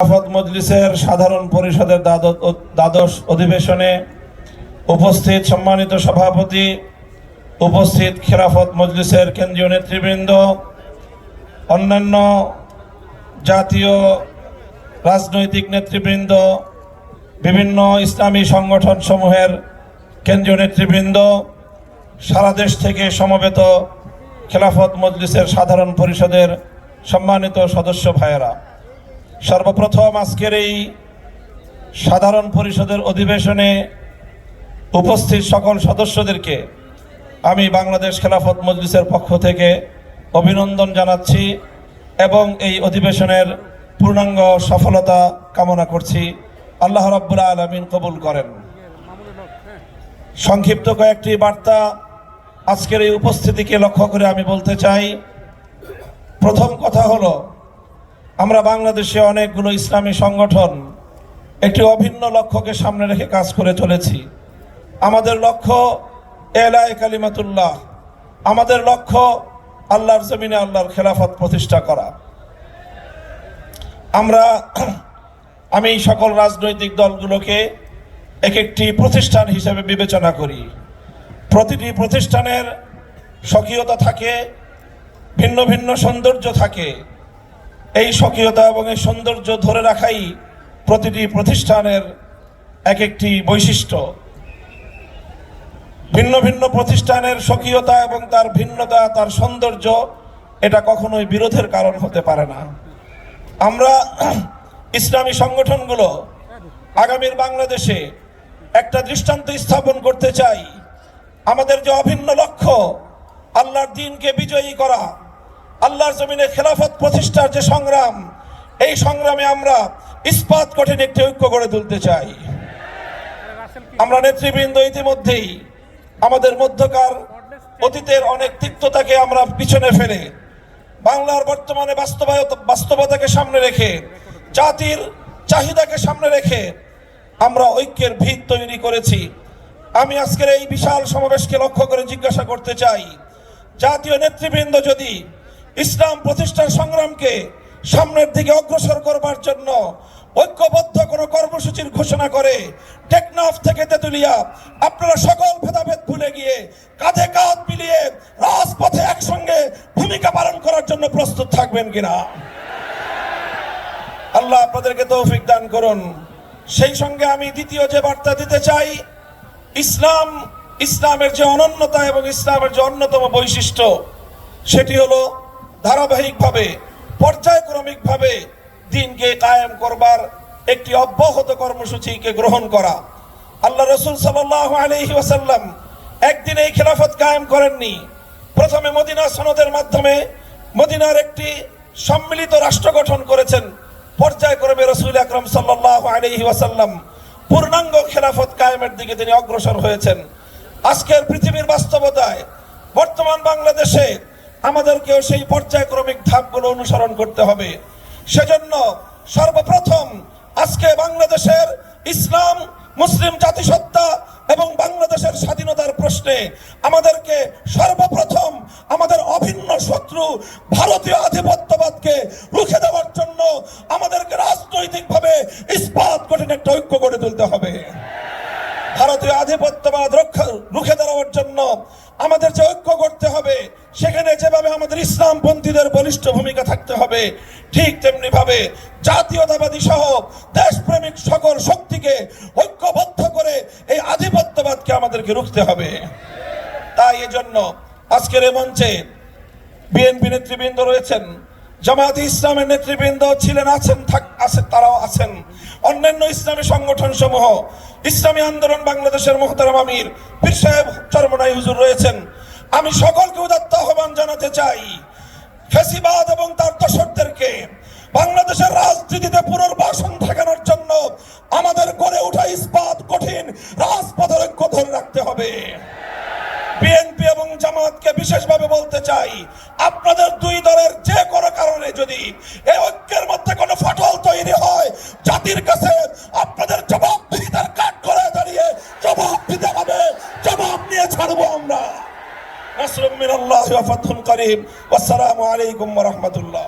খেলাফত মজলিসের সাধারণ পরিষদের দ্বাদশ অধিবেশনে উপস্থিত সম্মানিত সভাপতি, উপস্থিত খেলাফত মজলিসের কেন্দ্রীয় নেতৃবৃন্দ, অন্যান্য জাতীয় রাজনৈতিক নেতৃবৃন্দ, বিভিন্ন ইসলামী সংগঠন সমূহের কেন্দ্রীয় নেতৃবৃন্দ, সারা দেশ থেকে সমবেত খেলাফত মজলিসের সাধারণ পরিষদের সম্মানিত সদস্য ভাইয়েরা। সর্বপ্রথম আজকের এই সাধারণ পরিষদের অধিবেশনে উপস্থিত সকল সদস্যদেরকে আমি বাংলাদেশ খেলাফত মজলিসের পক্ষ থেকে অভিনন্দন জানাচ্ছি এবং এই অধিবেশনের পূর্ণাঙ্গ সফলতা কামনা করছি। আল্লাহ রাব্বুল আলমিন কবুল করেন। সংক্ষিপ্ত কয়েকটি বার্তা আজকের এই উপস্থিতিকে লক্ষ্য করে আমি বলতে চাই। প্রথম কথা হলো আমরা বাংলাদেশে অনেকগুলো ইসলামী সংগঠন একটি অভিন্ন লক্ষ্যকে সামনে রেখে কাজ করে চলেছি। আমাদের লক্ষ্য এলায় কালিমাতুল্লাহ। আমাদের লক্ষ্য আল্লাহর জমিনে আল্লাহর খেলাফত প্রতিষ্ঠা করা। আমরা আমি সকল রাজনৈতিক দলগুলোকে এক একটি প্রতিষ্ঠান হিসেবে বিবেচনা করি। প্রতিটি প্রতিষ্ঠানের স্বকীয়তা থাকে, ভিন্ন ভিন্ন সৌন্দর্য থাকে। এই স্বকীয়তা এবং এই সৌন্দর্য ধরে রাখাই প্রতিটি প্রতিষ্ঠানের এক একটি বৈশিষ্ট্য। ভিন্ন ভিন্ন প্রতিষ্ঠানের স্বকীয়তা এবং তার ভিন্নতা, তার সৌন্দর্য, এটা কখনোই বিরোধের কারণ হতে পারে না। আমরা ইসলামী সংগঠনগুলো আগামীর বাংলাদেশে একটা দৃষ্টান্ত স্থাপন করতে চাই। আমাদের যে অভিন্ন লক্ষ্য, আল্লাহর দিনকে বিজয়ী করা আল্লাহর জমিনে খেলাফত প্রতিষ্ঠার যে সংগ্রাম, এই সংগ্রামে আমরা ইস্পাত কঠিন একটি ঐক্য গড়ে তুলতে চাই। আমরা নেতৃবৃন্দ ইতিমধ্যেই আমাদের মধ্যকার অতীতের অনেক তিক্ততাকে আমরা পিছনে ফেলে বাংলার বর্তমানে বাস্তবায়ত, বাস্তবতাকে সামনে রেখে, জাতির চাহিদাকে সামনে রেখে আমরা ঐক্যের ভিত তৈরি করেছি। আমি আজকের এই বিশাল সমাবেশকে লক্ষ্য করে জিজ্ঞাসা করতে চাই, জাতীয় নেতৃবৃন্দ যদি ইসলাম প্রতিষ্ঠার সংগ্রামকে সামনের দিকে অগ্রসর করবার জন্য ঐক্যবদ্ধ কোনো কর্মসূচির ঘোষণা করে টেকনাফ থেকে তেতুলিয়া, আপনারা সকল ভেদাভেদ ভুলে গিয়ে কাঁধে কাঁধ মিলিয়ে রাজপথে একসঙ্গে ভূমিকা পালন করার জন্য প্রস্তুত থাকবেন কিনা? আল্লাহ আপনাদেরকে তৌফিক দান করুন। সেই সঙ্গে আমি দ্বিতীয় যে বার্তা দিতে চাই, ইসলাম, ইসলামের যে অনন্যতা এবং ইসলামের যে অন্যতম বৈশিষ্ট্য, সেটি হলো ধারাবাহিকভাবে, পর্যায়ক্রমিকভাবে দিনকে কায়েম করবার একটি অব্যাহত কর্মসূচিকে গ্রহণ করা। আল্লাহ রসুল সাল্লাহ আলহি ওয়াসাল্লাম একদিন এই খেলাফত কায়েম করেননি। প্রথমে মদিনা সনদের মাধ্যমে মদিনার একটি সম্মিলিত রাষ্ট্র গঠন করেছেন। পর্যায়ক্রমে রসুল আকরম সাল্লাহ আলহি ওয়াসাল্লাম পূর্ণাঙ্গ খেলাফত কায়েমের দিকে তিনি অগ্রসর হয়েছেন। আজকের পৃথিবীর বাস্তবতায় বর্তমান বাংলাদেশে আমাদেরকেও সেই পর্যায়ক্রমিক ধাপগুলো অনুসরণ করতে হবে। সেজন্য সর্বপ্রথম আজকে বাংলাদেশের ইসলাম, মুসলিম জাতিসত্তা এবং বাংলাদেশের স্বাধীনতার প্রশ্নে আমাদেরকে সর্বপ্রথম আমাদের অভিন্ন শত্রু ভারতীয় আমাদের যে ঐক্য করতে হবে। সেখানে যেভাবে আমাদের ইসলামপন্থীদের বলিষ্ঠ ভূমিকা থাকতে হবে, ঠিক তেমনি ভাবে জাতীয়তাবাদী সহ দেশপ্রেমিক সকল শক্তিকে ঐক্যবদ্ধ করে এই আধিপত্যবাদকে আমাদেরকে রুখতে হবে। তাই এজন্য আজকের এ মঞ্চে বিএনপি নেতৃবৃন্দ রয়েছেন, জামায়াতে ইসলামের নেতৃবৃন্দ ছিলেন, আছেন আছে, তারাও আছেন, অন্যান্য ইসলামী সংগঠন সমূহ ইসলামী আন্দোলন বাংলাদেশের মোহতারাম আমির, পীর সাহেব চরমনাই হুজুর রয়েছেন আমি সকলকে উদাত্ত আহ্বান জানাতে চাই। ফেসিবাদ এবং তার দর্শকদেরকে বাংলাদেশের রাজনীতিতে পুনর্বাসন ঠেকানোর জন্য আমাদের গড়ে ওঠা ইস্পাত কঠিন রাজপথের ঐক্য ধরে রাখতে হবে। বিএনপি এবং জামাতকে বিশেষভাবে বলতে চাই, আপনাদের দুই দলের যে কোনো কারণে যদি এই ঐক্যের মধ্যে কোনো ফাটল তৈরি হয়, জাতির কাছে আপনাদের জবাব দিতে কাঠ করে দাঁড়িয়ে জবাব দিতে হবে জবাব নিয়ে ছাড়বো আমরা নাসরুম মিনাল্লাহি ওয়া ফাতহুন করিম। ওয়াসসালামু আলাইকুম ওয়া রাহমাতুল্লাহ।